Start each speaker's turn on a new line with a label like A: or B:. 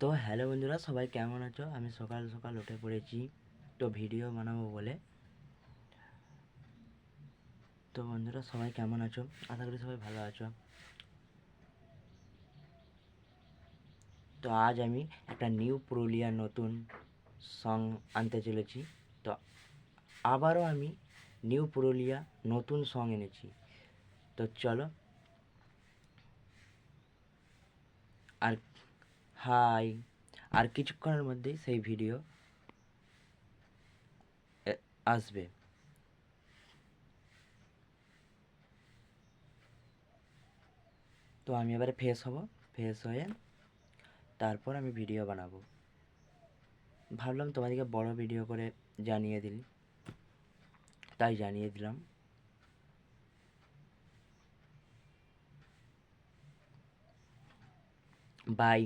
A: তো হ্যালো বন্ধুরা, সবাই কেমন আছো? আমি সকাল সকাল উঠে পড়েছি তো ভিডিও বানাবো বলে। তো বন্ধুরা, সবাই কেমন আছো? আশা করি সবাই ভালো আছো। তো আজ আমি একটা নিউ পুরুলিয়ার নতুন সং আনতে চলেছি। তো আবারও আমি নিউ পুরুলিয়া নতুন সং এনেছি। তো চলো, আর হাই। আর কিছুক্ষণের মধ্যেই সেই ভিডিও আসবে। তো আমি এবারে ফ্রেশ হব, ফ্রেশ হয়ে তারপর আমি ভিডিও বানাবো। ভাবলাম তোমাদেরকে বড় ভিডিও করে জানিয়ে দিই। তাই জানিয়ে দিলাম। বাই